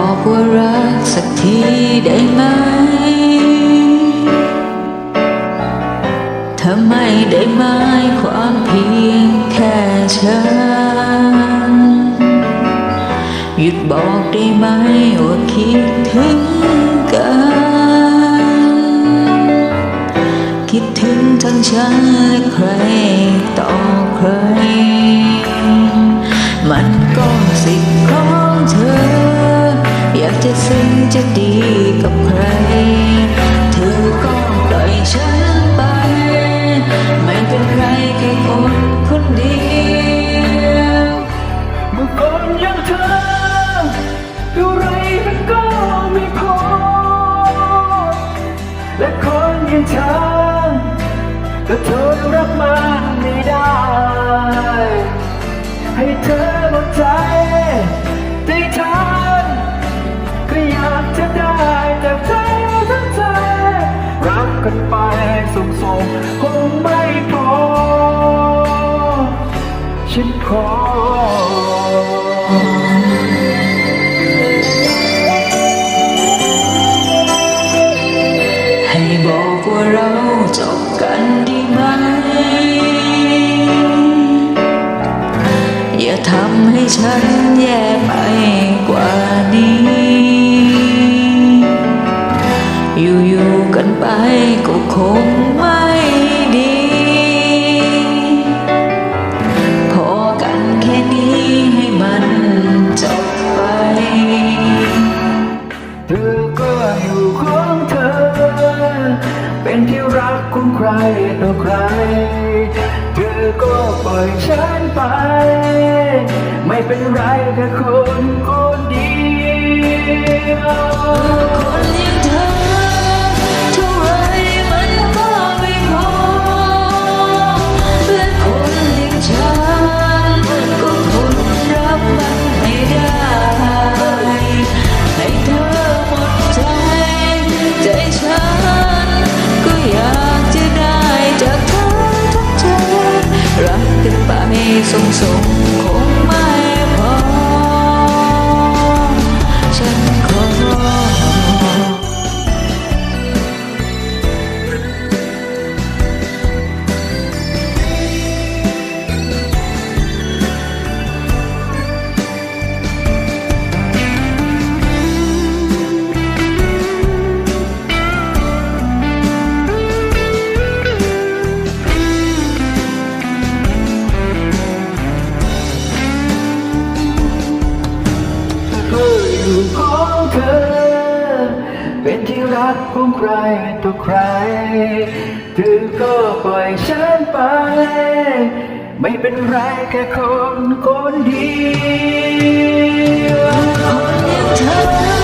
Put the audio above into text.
หยุดบอกว่ารักสักทีได้ไหมถ้าไม่ได้หมายความเพียงแค่ฉัน หยุดบอกได้ไหมว่าคิดถึงกัน คิดถึงทั้งฉันและใครต่อใคร มันก็สิทธิ์ของเธอากจะซึ้งจะดีกับใคร เธอก็ปล่อยฉันไป ไม่เป็นไรแค่คนคนเดียวเมื่อก่อนอยังเธอเท่าไรมันก็ไม่พอ และคนอยังฉันก็ทนรับมันไม่ได้ ให้เธอ กกันไปส่งๆคงไม่พอ ฉันขอให้บอกว่าเราจบกันดีไหม อย่าทำให้ฉันแย่ เธอก็อยู่ของเธอ เป็นที่รักของใครต่อใคร เธอก็ปล่อยฉันไป ไม่เป็นไรแค่คนคนเดียว ส่ง อยู่ของเธอ เป็นที่รักของใครต่อใคร เธอก็ปล่อยฉันไป ไม่เป็นไรแค่คนคนเดียวคนอย่างเธอ